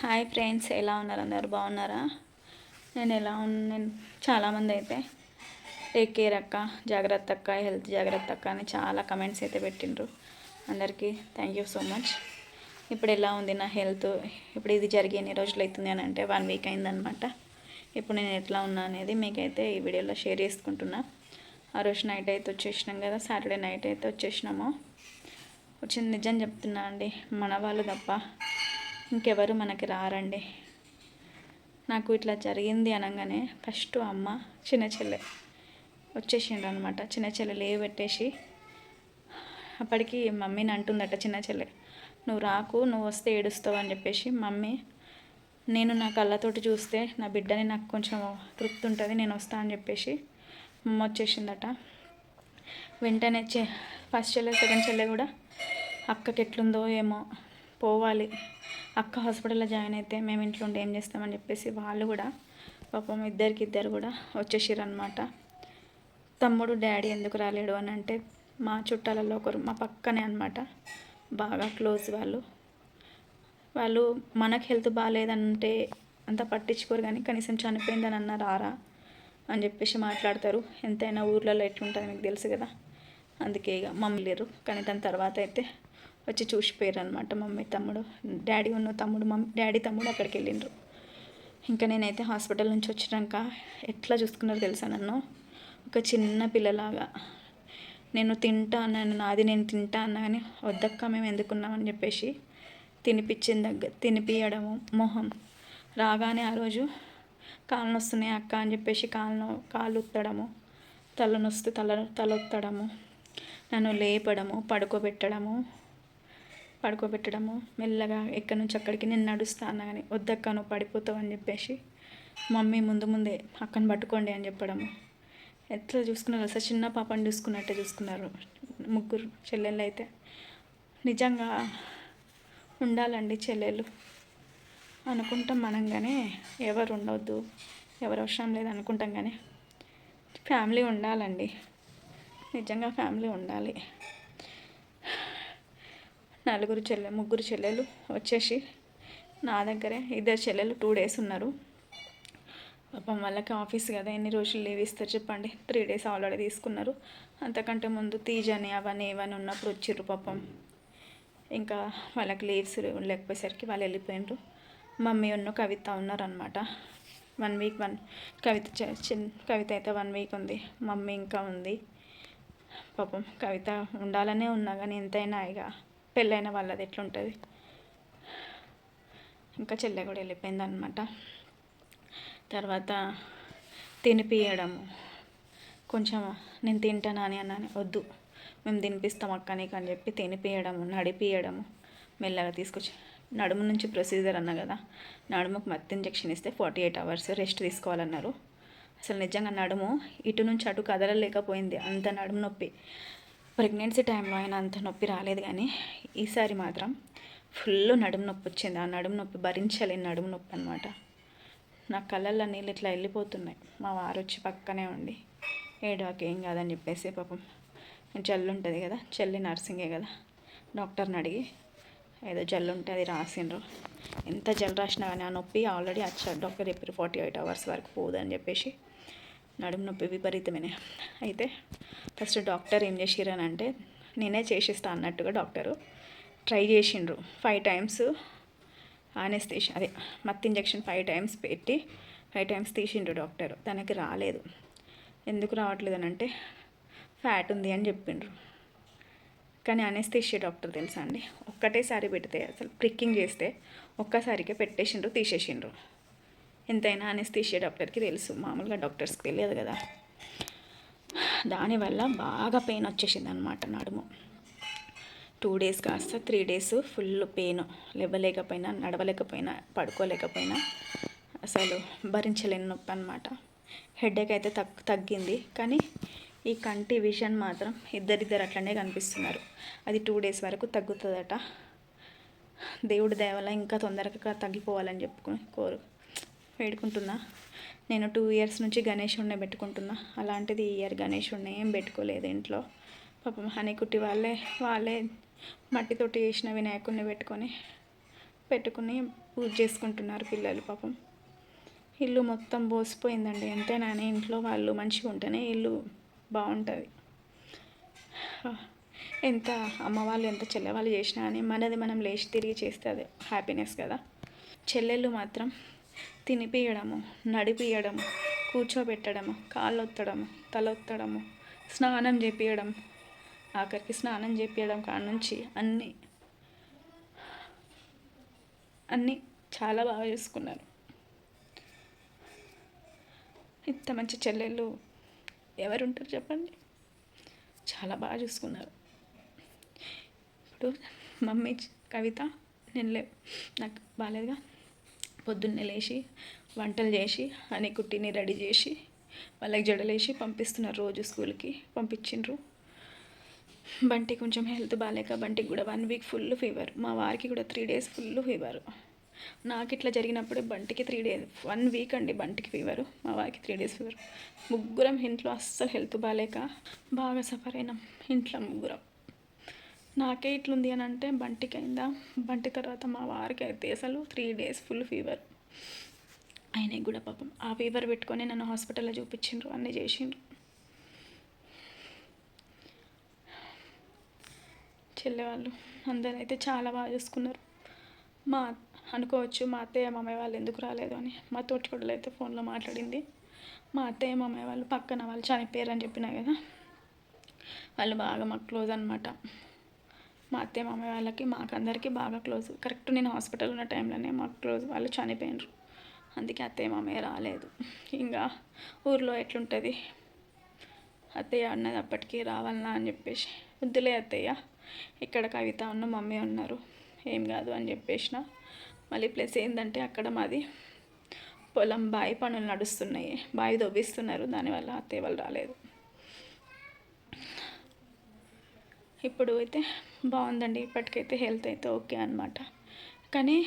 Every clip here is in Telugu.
హాయ్ ఫ్రెండ్స్ ఎలా ఉన్నారు? అందరు బాగున్నారా? నేను ఎలా ఉన్నా నేను చాలామంది అయితే టేక్ కేర్ అక్క జాగ్రత్త అక్క హెల్త్ జాగ్రత్త అక్క అని చాలా కమెంట్స్ అయితే పెట్టిండ్రు. అందరికీ థ్యాంక్ యూ సో మచ్ ఇప్పుడు ఎలా ఉంది నా హెల్త్ ఇప్పుడు ఇది జరిగి ఎన్ని రోజులు అవుతుంది అని అంటే వన్ వీక్ అయిందనమాట ఇప్పుడు నేను ఎట్లా ఉన్నా అనేది మీకైతే ఈ వీడియోలో షేర్ చేసుకుంటున్నా. ఆ రోజు నైట్ అయితే వచ్చేసినాం కదా సాటర్డే నైట్ అయితే వచ్చేసినాము. వచ్చింది నిజం చెప్తున్నా అండి మన వాళ్ళు తప్ప ఇంకెవరు మనకి రారండి. నాకు ఇట్లా జరిగింది అనగానే ఫస్ట్ అమ్మ చిన్న చెల్లె వచ్చేసిండ్రు అనమాట చిన్న చెల్లె లేవెట్టేసి అప్పటికి మమ్మీని అంటుందట చిన్న చెల్లె నువ్వు రాకు నువ్వు వస్తే ఏడుస్తావు అని చెప్పేసి మమ్మీ నేను నా కళ్ళతోటి చూస్తే నా బిడ్డని నాకు కొంచెం తృప్తి ఉంటుంది నేను వస్తా అని చెప్పేసి అమ్మ వచ్చేసిందట. వెంటనే చె ఫస్ట్ చెల్లె సెకండ్ చెల్లె కూడా అక్కకి ఎట్లుందో ఏమో పోవాలి. అక్క హాస్పిటల్లో జాయిన్ అయితే మేము ఇంట్లో ఉండి ఏం చేస్తామని చెప్పేసి వాళ్ళు కూడా పాపం ఇద్దరికి ఇద్దరు కూడా వచ్చేసారు అనమాట తమ్ముడు డాడీ ఎందుకు రాలేడు అని అంటే మా చుట్టాలలో ఒకరు మా పక్కనే అనమాట బాగా క్లోజ్ వాళ్ళు. వాళ్ళు మనకు హెల్త్ బాగాలేదంటే అంత పట్టించుకోరు కానీ కనీసం చనిపోయిందని అన్న రారా అని చెప్పేసి మాట్లాడతారు. ఎంతైనా ఊర్లలో ఎట్లుంటుంది మీకు తెలుసు కదా? అందుకే ఇక మమ్మీ లేరు. కానీ దాని తర్వాత అయితే వచ్చి చూసిపోయారు అనమాట మమ్మీ తమ్ముడు. డాడీ ఉన్న తమ్ముడు మమ్మీ డాడీ తమ్ముడు అక్కడికి వెళ్ళిండ్రు. ఇంకా నేనైతే హాస్పిటల్ నుంచి వచ్చినాక ఎట్లా చూసుకున్నారో తెలుసా నన్ను? ఒక చిన్న పిల్లలాగా. నేను తింటా అన్నాను నాది నేను తింటా అన్నా కానీ వద్దక్క మేము ఎందుకున్నామని చెప్పేసి తినిపించిన దగ్గర తినిపియడము మొహం. రాగానే ఆ రోజు కాళ్ళు నొస్తున్నాయి అక్క అని చెప్పేసి కాళ్ళు కాళ్ళు ఉత్తడము తల నొస్తే తల తలొత్తడము నన్ను లేపడము పడుకోబెట్టడము పడుకోబెట్టడము మెల్లగా ఎక్కడి నుంచి అక్కడికి నేను నడుస్తా అన్నా కానీ వద్దక్క నువ్వు పడిపోతావు అని చెప్పేసి మమ్మీ ముందు ముందే అక్కని పట్టుకోండి అని చెప్పడము. ఎట్లా చూసుకున్నారు అసలు చిన్న పాపని చూసుకున్నట్టే చూసుకున్నారు ముగ్గురు చెల్లెళ్ళు అయితే. నిజంగా ఉండాలండి చెల్లెలు అనుకుంటాం మనం కానీ ఎవరు ఉండవద్దు ఎవరు అవసరం లేదు అనుకుంటాం కానీ ఫ్యామిలీ ఉండాలండి. నిజంగా ఫ్యామిలీ ఉండాలి. నలుగురు చెల్లె ముగ్గురు చెల్లెలు వచ్చేసి నా దగ్గరే. ఇద్దరు చెల్లెలు టూ డేస్ ఉన్నారు. పాపం వాళ్ళకి ఆఫీస్ కదా ఎన్ని రోజులు లీవ్ ఇస్తారు చెప్పండి. త్రీ డేస్ ఆల్రెడీ తీసుకున్నారు. అంతకంటే ముందు తీజని అని అవన్నీ ఇవన్నీ ఉన్నప్పుడు వచ్చిర్రు పాపం. ఇంకా వాళ్ళకి లీవ్స్ లేకపోయేసరికి వాళ్ళు వెళ్ళిపోయినారు మమ్మీ ఉన్న కవిత ఉన్నారనమాట వన్ వీక్ వన్ కవిత చిన్న కవిత అయితే వన్ వీక్ ఉంది. మమ్మీ ఇంకా ఉంది. పాపం కవిత ఉండాలనే ఉన్నా కానీ ఎంతైనా ఇక పెళ్ళైన వాళ్ళది ఎట్లుంటుంది? ఇంకా చెల్లె కూడా వెళ్ళిపోయింది అనమాట తర్వాత తినిపియడము. కొంచెం నేను తింటాను అని అన్నాను వద్దు మేము తినిపిస్తాం అక్క నీకు అని చెప్పి తినిపియడము నడిపియడము. మెల్లగా తీసుకొచ్చి నడుము నుంచి ప్రొసీజర్ అన్న కదా నడుముకు మత్తు ఇంజెక్షన్ ఇస్తే ఫార్టీ ఎయిట్ అవర్స్ రెస్ట్ తీసుకోవాలన్నారు. అసలు నిజంగా నడుము ఇటు నుంచి అటు కదలలేకపోయింది అంత నడుము నొప్పి. ప్రెగ్నెన్సీ టైంలో అయినా అంత నొప్పి రాలేదు కానీ ఈసారి మాత్రం ఫుల్ నడుము నొప్పి వచ్చింది. ఆ నడుము నొప్పి భరించలేని నడుము నొప్పి అనమాట నా కళ్ళల్లో నీళ్ళు ఇట్లా వెళ్ళిపోతున్నాయి. మా వారు వచ్చి పక్కనే ఉండి ఏడాకి ఏం కాదని చెప్పేసి పాపం జల్లు ఉంటుంది కదా చెల్లి నర్సింగే కదా. డాక్టర్ని అడిగి ఏదో జల్లు ఉంటే అది రాసిండ్రు. ఎంత జల్ రాసినా కానీ ఆ నొప్పి ఆల్రెడీ వచ్చాడు డాక్టర్ చెప్పారు ఫార్టీ ఎయిట్ అవర్స్ వరకు పోదని చెప్పేసి నడుము నొప్పి విపరీతమైన. అయితే ఫస్ట్ డాక్టర్ ఏం చేసిరని అంటే నేనే చేసిస్తా అన్నట్టుగా డాక్టరు ట్రై చేసిండ్రు. ఫైవ్ టైమ్స్ ఆనెస్తేషన్ అదే మత్ ఇంజెక్షన్ ఫైవ్ టైమ్స్ పెట్టి ఫైవ్ టైమ్స్ తీసిండ్రు డాక్టర్. తనకి రాలేదు. ఎందుకు రావట్లేదు అని అంటే ఫ్యాట్ ఉంది అని చెప్పిండ్రు. కానీ అనేస్తేషియా డాక్టర్ తెలుసా అండి? ఒక్కటేసారి పెడితే అసలు ప్రిక్కింగ్ చేస్తే ఒక్కసారికే పెట్టేసిండ్రు తీసేసిండ్రు. ఎంతైనా అనేస్తీషియా డాక్టర్కి తెలుసు. మామూలుగా డాక్టర్స్కి తెలియదు కదా. దానివల్ల బాగా పెయిన్ వచ్చేసింది అనమాట నడుము. టూ డేస్ కాస్త త్రీ డేస్ ఫుల్ పెయిన్ లేవలేకపోయినా నడవలేకపోయినా పడుకోలేకపోయినా అసలు భరించలేని నొప్పి అనమాట హెడేక్ అయితే తగ్ తగ్గింది. కానీ ఈ కంటి విషన్ మాత్రం ఇద్దరిద్దరు అట్లనే కనిపిస్తున్నారు. అది టూ డేస్ వరకు తగ్గుతుందట. దేవుడి దయ ఇంకా తొందరగా తగ్గిపోవాలని చెప్పుకొని కోరు వేడుకుంటున్నా. నేను టూ ఇయర్స్ నుంచి గణేషుడినే పెట్టుకుంటున్నా. అలాంటిది ఈ ఇయర్ గణేషుడినే ఏం పెట్టుకోలేదు ఇంట్లో. పాపం హనీకుట్టి వాళ్ళే వాళ్ళే మట్టితోటి చేసిన వినాయకుడిని పెట్టుకొని పెట్టుకుని పూజ చేసుకుంటున్నారు పిల్లలు పాపం. ఇల్లు మొత్తం బోసిపోయిందండి. ఎంతైనా ఇంట్లో వాళ్ళు మంచిగా ఉంటేనే ఇల్లు బాగుంటుంది. ఎంత అమ్మ వాళ్ళు ఎంత చెల్లెవాళ్ళు చేసినా అని మనది మనం లేచి తిరిగి చేస్తే అది హ్యాపీనెస్ కదా. చెల్లెళ్ళు మాత్రం తినిపియడము నడిపియడము కూర్చోబెట్టడము కాళ్ళొత్తడము తలొత్తడము స్నానం చేపియడం ఆఖరికి స్నానం చేపియడం కాడ నుంచి అన్నీ అన్నీ చాలా బాగా చూసుకున్నారు. ఇంత మంచి చెల్లెళ్ళు ఎవరుంటారు చెప్పండి? చాలా బాగా చూసుకున్నారు. ఇప్పుడు మమ్మీ కవిత నేను లే నాకు బాగాలేదుగా? పొద్దున్నే లేచి వంటలు చేసి అనే కుట్టిని రెడీ చేసి వాళ్ళకి జడలేసి పంపిస్తున్నారు రోజు స్కూల్కి పంపించిండ్రు. బంటి కొంచెం హెల్త్ బాగాలేక బంటికి కూడా వన్ వీక్ ఫుల్ ఫీవర్. మా వారికి కూడా త్రీ డేస్ ఫుల్ ఫీవర్. నాకు ఇట్లా జరిగినప్పుడు బంటికి త్రీ డేస్ వన్ వీక్ అండి బంటికి ఫీవరు. మా వారికి త్రీ డేస్ ఫీవర్. ముగ్గురం ఇంట్లో అస్సలు హెల్త్ బాగాలేక బాగా సఫర్ అయినాం. ఇంట్లో ముగ్గురం. నాకే ఇట్లుంది అని అంటే బంటికి అయిందా బంటి తర్వాత మా వారికి అయితే అసలు త్రీ డేస్ ఫుల్ ఫీవర్ ఆయనకి కూడా పాపం. ఆ ఫీవర్ పెట్టుకొని నన్ను హాస్పిటల్లో చూపించిండ్రు అన్నీ చేసిండ్రు. చెల్లె వాళ్ళు అందరూ అయితే చాలా బాగా చూసుకున్నారు. మా అనుకోవచ్చు మా అత్తయ్య మామయ్య వాళ్ళు ఎందుకు రాలేదు అని. మా తోటికొడలు అయితే ఫోన్లో మాట్లాడింది. మా అత్తయ్య మామయ్య వాళ్ళు పక్కన వాళ్ళు చనిపోయారు అని చెప్పినా కదా వాళ్ళు బాగా మాకు క్లోజ్ అనమాట మా అత్తయ్య మామయ్య వాళ్ళకి మాకు అందరికీ బాగా క్లోజ్. కరెక్ట్ నేను హాస్పిటల్ ఉన్న టైంలోనే మాకు క్లోజ్ వాళ్ళు చనిపోయినరు. అందుకే అత్తయ్య మామయ్య రాలేదు. ఇంకా ఊర్లో ఎట్లుంటుంది? అత్తయ్య అన్నది అప్పటికీ రావాలనా అని చెప్పేసి వద్దులే అత్తయ్య ఇక్కడ కవిత ఉన్న మమ్మీ ఉన్నారు ఏం కాదు అని చెప్పేసిన. మళ్ళీ ప్లస్ ఏంటంటే అక్కడ మాది పొలం బావి పనులు నడుస్తున్నాయి. బావి దొవ్విస్తున్నారు దానివల్ల అత్తయ్య వాళ్ళు రాలేదు. ఇప్పుడు అయితే బాగుందండి. ఇప్పటికైతే హెల్త్ అయితే ఓకే అనమాట కానీ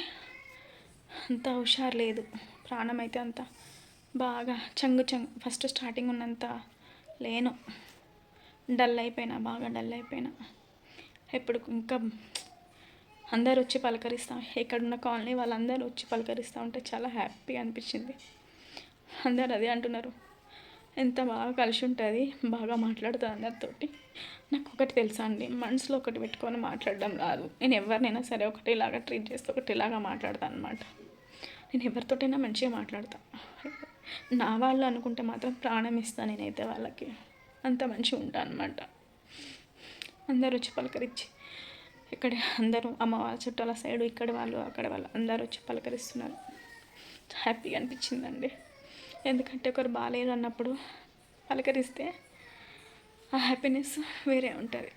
అంత హుషారు లేదు. ప్రాణం అయితే అంత బాగా చంగు చంగు ఫస్ట్ స్టార్టింగ్ ఉన్నంత లేను. డల్ అయిపోయినా బాగా డల్ అయిపోయినా. ఇప్పుడు ఇంకా అందరు వచ్చి పలకరిస్తాం. ఎక్కడున్న కాలనీ వాళ్ళందరూ వచ్చి పలకరిస్తూ ఉంటే చాలా హ్యాపీ అనిపించింది. అందరు అదే అంటున్నారు. ఎంత బాగా కలిసి ఉంటుంది బాగా మాట్లాడుతుంది అందరితోటి నాకు ఒకటి తెలుసా అండి మనసులో ఒకటి పెట్టుకొని మాట్లాడడం రాదు. నేను ఎవరినైనా సరే ఒకటిలాగా ట్రీట్ చేస్తే ఒకటిలాగా మాట్లాడతాను అనమాట నేను ఎవరితోటైనా మంచిగా మాట్లాడతాను నా వాళ్ళు అనుకుంటే మాత్రం ప్రాణం ఇస్తాను నేనైతే వాళ్ళకి. అంత మంచిగా ఉంటాను అనమాట అందరూ వచ్చి పలకరించి ఇక్కడ అందరూ అమ్మ వాళ్ళ చుట్టాల సైడు ఇక్కడ వాళ్ళు అక్కడ వాళ్ళు అందరూ వచ్చి పలకరిస్తున్నారు. హ్యాపీగా అనిపించిందండి. ఎందుకంటే ఒకరు బాగాలేరు అన్నప్పుడు పలకరిస్తే ఆ హ్యాపీనెస్ వేరే ఉంటుంది.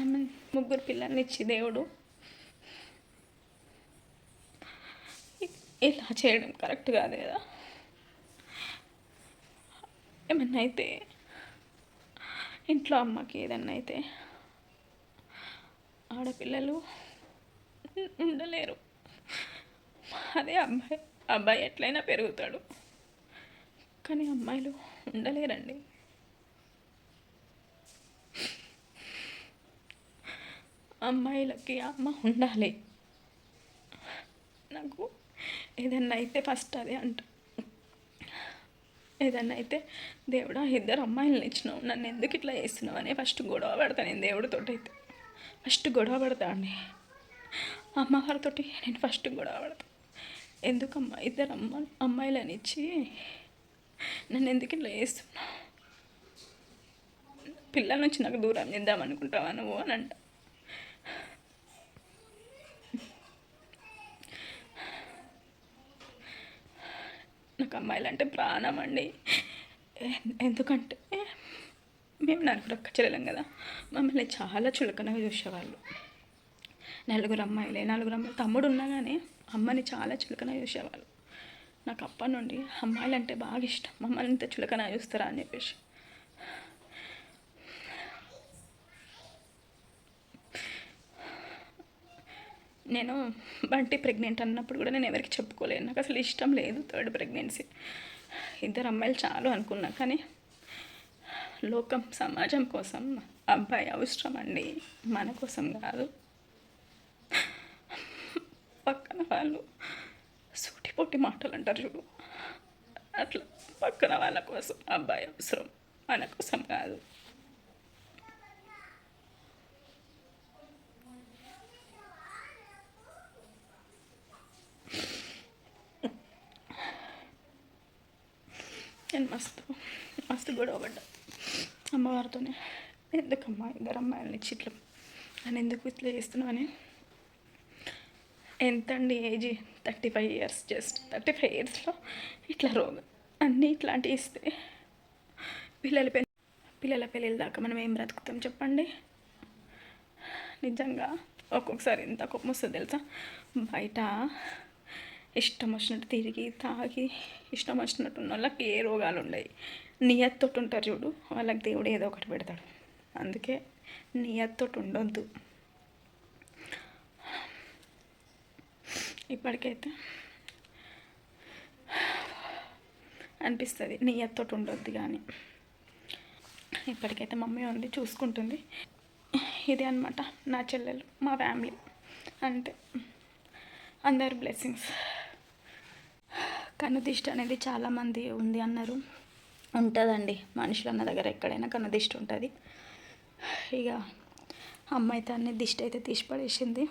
ఆమె ముగ్గురు పిల్లల్ని ఇచ్చి దేవుడు ఇలా చేయడం కరెక్ట్ కాదు కదా? ఏమన్నా అయితే ఇంట్లో అమ్మకి ఏదన్నా అయితే ఆడపిల్లలు ఉండలేరు. అదే అమ్మాయి. అబ్బాయి ఎట్లయినా పెరుగుతాడు. కానీ అమ్మాయిలు ఉండలేరండి. అమ్మాయిలకి అమ్మ ఉండాలి. నాకు ఏదన్నా అయితే ఫస్ట్ అది అంట. ఏదన్నా అయితే దేవుడా ఇద్దరు అమ్మాయిలను ఇచ్చినావు. నన్ను ఎందుకు ఇట్లా చేస్తున్నావు అని ఫస్ట్ గొడవ పడతాను నేను దేవుడితో అయితే ఫస్ట్ గొడవ పడతా అండి. అమ్మవారితోటి నేను ఫస్ట్ గొడవ పడతాను ఎందుకమ్మా? ఇద్దరు అమ్మ అమ్మాయిలని ఇచ్చి నన్ను ఎందుకు ఇట్లా చేస్తున్నావు పిల్లల నుంచి నాకు దూరం చేద్దాం అనుకుంటావా నువ్వు అని అంట. నాకు అమ్మాయిలు అంటే ప్రాణం అండి. ఎందుకంటే మేము నలుగురు అక్క చెల్లెలం కదా. మమ్మల్ని చాలా చులకనగా చూసేవాళ్ళు. నలుగురు అమ్మాయిలే. నలుగురు అమ్మాయిలు. తమ్ముడు ఉన్నా కానీ అమ్మని చాలా చులకన చూసేవాళ్ళు. నాకు అప్పటి నుండి అమ్మాయిలు అంటే బాగా ఇష్టం. మమ్మల్ని ఇంత చులకన చూస్తారా అని చెప్పేసి. నేను బంటి ప్రెగ్నెంట్ అన్నప్పుడు కూడా నేను ఎవరికి చెప్పుకోలేను నాకు అసలు ఇష్టం లేదు థర్డ్ ప్రెగ్నెన్సీ. ఇద్దరు అమ్మాయిలు చాలు అనుకున్నా కానీ లోకం సమాజం కోసం అబ్బాయి అవసరం అండి మన కోసం కాదు. పక్కన వాళ్ళు సూటిపోటి మాటలు అంటారు చూడు. అట్లా పక్కన వాళ్ళ కోసం అబ్బాయి అవసరం మన కోసం కాదు. నేను మస్తు మస్తు గొడవ పడ్డా అమ్మవారితోనే ఎందుకమ్మా ఇద్దరు అమ్మాయిలని ఇచ్చి ఇట్లా అని ఎందుకు ఇట్లా చేస్తున్నావు అని? ఎంత అండి age? Thirty five years just. Thirty five ఇయర్స్లో ఇట్లా రోగం. అన్నీ ఇట్లాంటివి ఇస్తే పిల్లల పెళ్ళి పిల్లల పెళ్ళిళ్ళ దాకా మనం ఏం బ్రతుకుతాం చెప్పండి? నిజంగా ఒక్కొక్కసారి ఎంత కోపం వస్తుంది తెలుసా? బయట ఇష్టం వచ్చినట్టు తిరిగి తాగి ఇష్టం వచ్చినట్టు ఉన్న వాళ్ళకి ఏ రోగాలు ఉండవు నియత్తోటి ఉంటారు చూడు. వాళ్ళకి దేవుడు ఏదో ఒకటి పెడతాడు. అందుకే నియత్తోటి ఉండొద్దు. ఇప్పటికైతే అనిపిస్తుంది నియత్తోటి ఉండొద్దు కానీ ఇప్పటికైతే మమ్మీ ఉంది చూసుకుంటుంది. ఇది అనమాట నా చెల్లెలు మా ఫ్యామిలీ. అంటే అందరు బ్లెస్సింగ్స్. కన్నుదిష్టి అనేది చాలామంది ఉంది అన్నారు. ఉంటుందండి మనుషులు అన్న దగ్గర ఎక్కడైనా కన్నుదిష్టి ఉంటుంది. ఇక అమ్మ అయితే అన్ని దిష్టి అయితే తీసి పడేసింది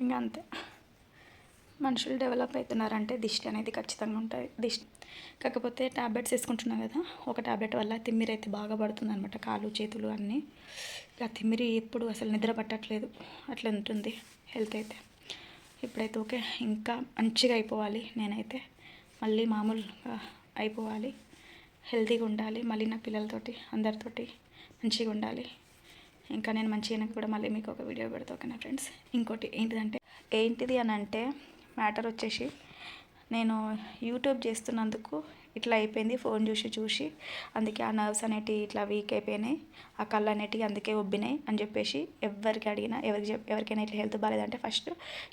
ఇంకా అంతే. మనుషులు డెవలప్ అవుతున్నారంటే దిష్టి అనేది ఖచ్చితంగా ఉంటుంది. దిష్టి కాకపోతే ట్యాబ్లెట్స్ వేసుకుంటున్నా కదా ఒక ట్యాబ్లెట్ వల్ల తిమ్మిరి అయితే బాగా పడుతుంది అనమాట కాలు చేతులు అన్నీ. ఇక తిమ్మిరి ఎప్పుడు అసలు నిద్ర పట్టట్లేదు. అట్లా ఉంటుంది హెల్త్ అయితే. ఇప్పుడైతే ఓకే ఇంకా మంచిగా అయిపోవాలి నేనైతే. మళ్ళీ మామూలుగా అయిపోవాలి. హెల్తీగా ఉండాలి. మళ్ళీ నా పిల్లలతోటి అందరితోటి మంచిగా ఉండాలి. ఇంకా నేను మంచిగా కూడా మళ్ళీ మీకు ఒక వీడియో పెడతా ఓకేనా ఫ్రెండ్స్ ఇంకోటి ఏంటిదంటే ఏంటిది అని అంటే మ్యాటర్ వచ్చేసి నేను యూట్యూబ్ చేస్తున్నందుకు ఇట్లా అయిపోయింది ఫోన్ చూసి చూసి. అందుకే ఆ నర్వ్స్ అనేటివి ఇట్లా వీక్ అయిపోయినాయి. ఆ కళ్ళు అనేటివి అందుకే ఒబ్బినాయి అని చెప్పేసి ఎవరికి అడిగినా ఎవరికి చెప్ ఎవరికైనా ఇట్లా హెల్త్ బాగాలేదంటే ఫస్ట్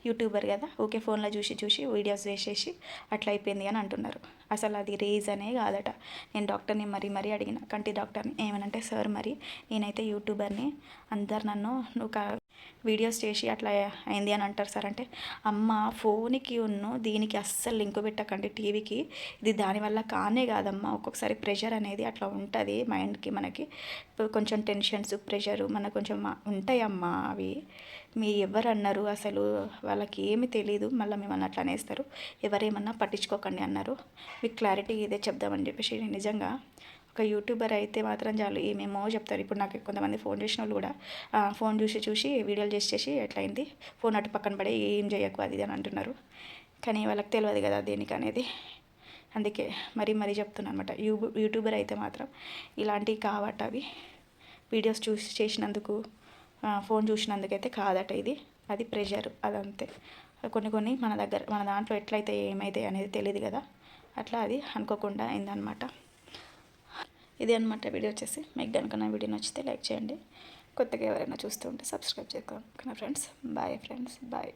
యూట్యూబర్ కదా ఓకే ఫోన్లో చూసి చూసి వీడియోస్ వేసేసి అట్లా అయిపోయింది అని అంటున్నారు. అసలు అది రీజనే కాదట. నేను డాక్టర్ని మరీ మరీ అడిగిన కంటి డాక్టర్ని ఏమనంటే సార్ మరి నేనైతే యూట్యూబర్ని అందరు నన్ను నువ్వు వీడియోస్ చేసి అట్లా అయింది అని అంటారు సార్. అంటే అమ్మ ఫోన్కి ఉన్ను దీనికి అస్సలు లింక్ పెట్టకండి టీవీకి. ఇది దానివల్ల కానే కాదమ్మా. ఒక్కొక్కసారి ప్రెషర్ అనేది అట్లా ఉంటుంది మైండ్కి మనకి. కొంచెం టెన్షన్స్ ప్రెషరు మనకు కొంచెం ఉంటాయమ్మా అవి. మీ ఎవరు అన్నారు అసలు? వాళ్ళకి ఏమి తెలియదు మళ్ళీ మిమ్మల్ని అట్లా అనేస్తారు. ఎవరేమన్నా పట్టించుకోకండి అన్నారు. మీకు క్లారిటీ ఇదే చెప్దామని చెప్పేసి నిజంగా ఒక యూట్యూబర్ అయితే మాత్రం చాలు ఏమేమో చెప్తారు. ఇప్పుడు నాకు కొంతమంది ఫోన్ చేసిన వాళ్ళు కూడా ఫోన్ చూసి చూసి వీడియోలు చేసి చేసి ఎట్లయింది? ఫోన్ అటు పక్కన పడే ఏం చేయకు అది అని అంటున్నారు. కానీ వాళ్ళకి తెలియదు కదా దేనికి అనేది. అందుకే మరీ మరీ చెప్తున్నాను అనమాట యూ యూట్యూబర్ అయితే మాత్రం ఇలాంటివి కావట అవి. వీడియోస్ చూసి చేసినందుకు ఫోన్ చూసినందుకైతే కాదట ఇది. అది ప్రెషర్ అదంతే. కొన్ని కొన్ని మన దగ్గర మన దాంట్లో ఎట్లయితే ఏమైతే అనేది తెలియదు కదా. అట్లా అది అనుకోకుండా అయిందనమాట ఇది అనమాట వీడియో వచ్చేసి. మీకు కనుక నా వీడియో నచ్చితే లైక్ చేయండి. కొత్తగా ఎవరైనా చూస్తూ ఉంటే సబ్స్క్రైబ్ చేసుకోండి. ఫ్రెండ్స్? Bye friends. బాయ్.